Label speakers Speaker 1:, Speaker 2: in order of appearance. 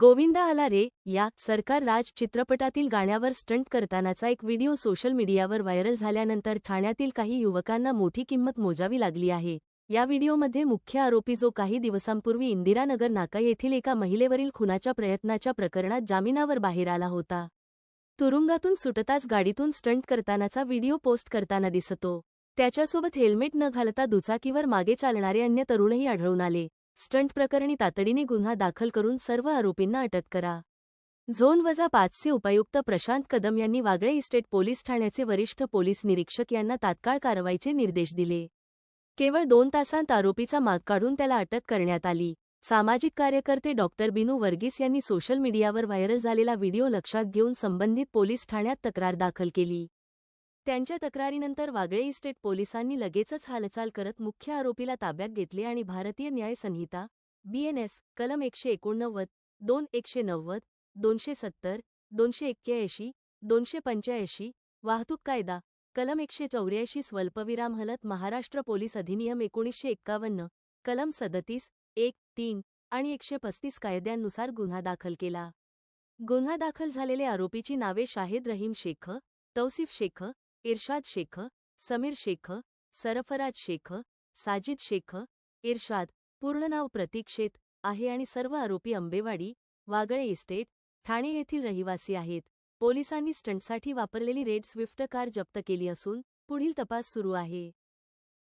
Speaker 1: गोविंदा आला रे या सरकार राज चित्रपटातील गाण्यावर स्टंट करतानाचा एक व्हिडिओ सोशल मीडियावर व्हायरल झाल्यानंतर ठाण्यातील काही युवकांना मोठी किंमत मोजावी लागली आहे. या व्हिडिओमध्ये मुख्य आरोपी जो काही दिवसांपूर्वी इंदिरानगर नाका येथील एका महिलेवरील खुनाच्या प्रयत्नाच्या प्रकरणात जामिनावर बाहेर आला होता. तुरुंगातून सुटताच गाडीतून स्टंट करतानाचा व्हिडिओ पोस्ट करताना दिसतो. त्याच्यासोबत हेल्मेट न घालता दुचाकीवर मागे चालणारे अन्य तरुणही आढळून आले. स्टंट प्रकरणी तातडीने गुन्हा दाखल करून सर्व आरोपींना अटक करा. झोन वजा पाचचे उपायुक्त प्रशांत कदम यांनी वागळे इस्टेट पोलीस ठाण्याचे वरिष्ठ पोलीस निरीक्षक यांना तात्काळ कारवाईचे निर्देश दिले. केवळ दोन तासांत आरोपीचा माग काढून त्याला अटक करण्यात आली. सामाजिक कार्यकर्ते डॉक्टर बिनू वर्गीस यांनी सोशल मीडियावर व्हायरल झालेला व्हिडिओ लक्षात घेऊन संबंधित पोलीस ठाण्यात तक्रार दाखल केली. त्यांच्या तक्रारीनंतर वागळे इस्टेट पोलिसांनी लगेचच हालचाल करत मुख्य आरोपीला ताब्यात घेतले आणि भारतीय न्याय संहिता बीएनएस कलम एकशे एकोणनव्वद दोन एकशे नव्वद दोनशे सत्तर दोनशे एक्क्याऐंशी दोनशे पंच्याऐंशी वाहतूक कायदा कलम एकशे चौऱ्याऐंशी स्वल्पविराम हलत महाराष्ट्र पोलीस अधिनियम एकोणीसशे एक्कावन्न कलम सदतीस एक तीन आणि एकशे पस्तीस कायद्यांनुसार गुन्हा दाखल केला. गुन्हा दाखल झालेले आरोपीची नावे शाहिद रहीम शेख तौसिफ शेख इर्शाद शेख समीर शेख सरफराज शेख साजिद शेख इर्शाद पूर्ण नाव प्रतीक शेत आहे आणि सर्व आरोपी अंबेवाडी वागळे इस्टेट ठाणे येथील रहिवासी आहेत. पोलिसांनी स्टंटसाठी वापरलेली रेड स्विफ्ट कार जप्त केली असून पुढील तपास सुरू आहे.